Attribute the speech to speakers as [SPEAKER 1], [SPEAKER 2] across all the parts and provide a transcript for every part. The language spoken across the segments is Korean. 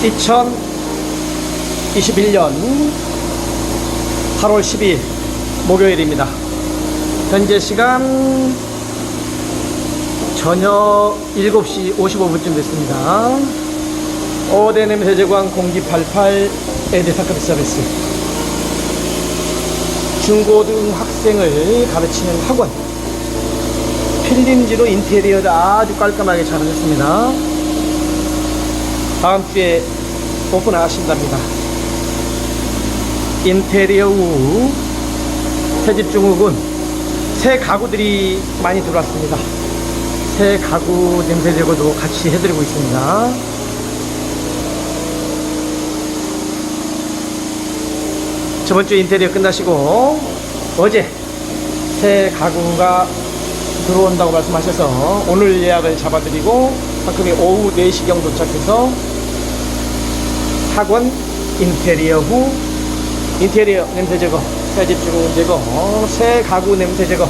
[SPEAKER 1] 2021년 8월 10일 목요일입니다. 현재 시간 저녁 7시 55분쯤 됐습니다. 냄새 제거한 공기 88 에드사카드 서비스. 중고등 학생을 가르치는 학원. 필름지로 인테리어를 아주 깔끔하게 잘 하셨습니다. 다음 주에 오픈하신답니다. 인테리어 후 새집 중국은 새 가구들이 많이 들어왔습니다. 새 가구 냄새 제거도 같이 해드리고 있습니다. 저번 주 인테리어 끝나시고 어제 새 가구가 들어온다고 말씀하셔서 오늘 예약을 잡아드리고 상큼이 오후 4시경 도착해서 학원 인테리어 후 인테리어 냄새 제거 새집 주문 제거 새 가구 냄새 제거.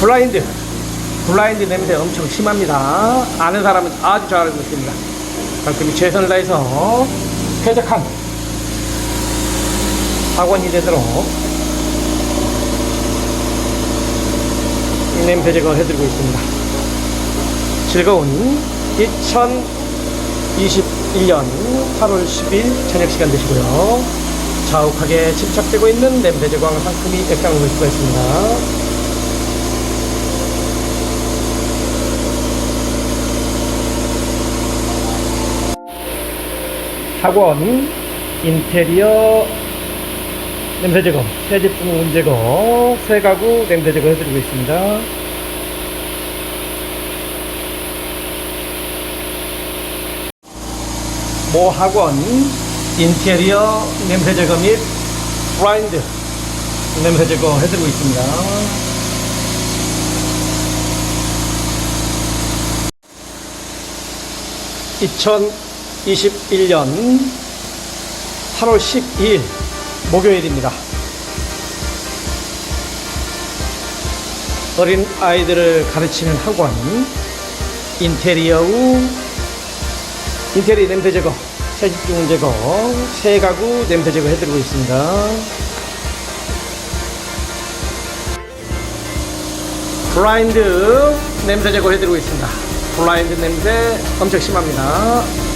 [SPEAKER 1] 블라인드 블라인드 냄새 엄청 심합니다. 아는 사람은 아주 잘 알고 있습니다. 상큼이 최선을 다해서 쾌적한 학원이 되도록 냄새 제거 해드리고 있습니다. 즐거운 2021년 8월 10일 저녁 시간 되시고요. 자욱하게 침착되고 있는 냄새 제거한 상품이 액상을 볼 수가 있습니다. 학원 인테리어 냄새 제거, 새집 주문 제거, 새 가구 냄새 제거 해드리고 있습니다. 모 학원 인테리어 냄새 제거 및 브라인드 냄새 제거 해드리고 있습니다. (2021년 8월 12일) 목요일입니다. 어린 아이들을 가르치는 학원 인테리어 후 인테리어 냄새 제거 새집중 제거 새 가구 냄새 제거 해드리고 있습니다. 블라인드 냄새 제거 해드리고 있습니다. 블라인드 냄새 엄청 심합니다.